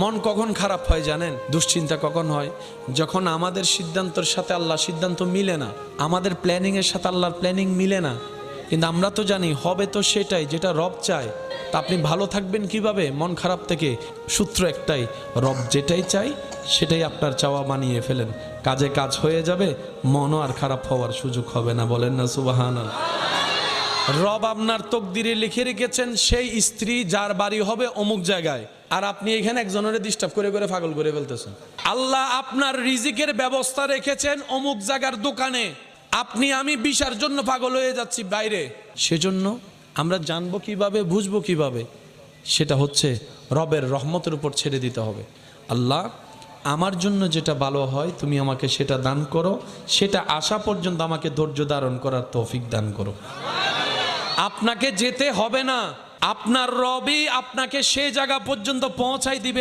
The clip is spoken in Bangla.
মন কখন খারাপ হয় জানেন? দুশ্চিন্তা কখন হয়? যখন আমাদের সিদ্ধান্তর সাথে আল্লাহ সিদ্ধান্ত মিলে না, আমাদের প্ল্যানিংয়ের সাথে আল্লাহর প্ল্যানিং মিলে না, কিন্তু আমরা তো জানি হবে তো সেটাই, যেটা রব চায়, তা আপনি ভালো থাকবেন কীভাবে? মন খারাপ থেকে সূত্র একটাই, রব যেটাই চাই সেটাই আপনার চাওয়া মানিয়ে ফেলেন। কাজে কাজ হয়ে যাবে, মনও আর খারাপ হওয়ার সুযোগ হবে না, বলেন না সুবাহান রব আপনার তকদিরে লিখে রেখেছেন, সেই স্ত্রী যার বাড়ি হবে অমুক জায়গায়। আর আপনি এখানে একজনের ডিস্টার্ব করে করে পাগল করে ফেলতেছেন। আল্লাহ আপনার রিজিকের ব্যবস্থা রেখেছেন অমুক জায়গার দোকানে। আপনি, আমি বিশার জন্য পাগল হয়ে যাচ্ছি বাইরে। সেজন্য আমরা জানব কীভাবে, বুঝব কীভাবে, সেটা হচ্ছে রবের রহমতের উপর ছেড়ে দিতে হবে। আল্লাহ, আমার জন্য যেটা ভালো হয়, তুমি আমাকে সেটা দান করো। সেটা আসা পর্যন্ত আমাকে ধৈর্য ধারণ করার তৌফিক দান করো। আপনাকে যেতে হবে না। আপনার রবি আপনাকে সে জায়গা পর্যন্ত পৌঁছাই দিবে।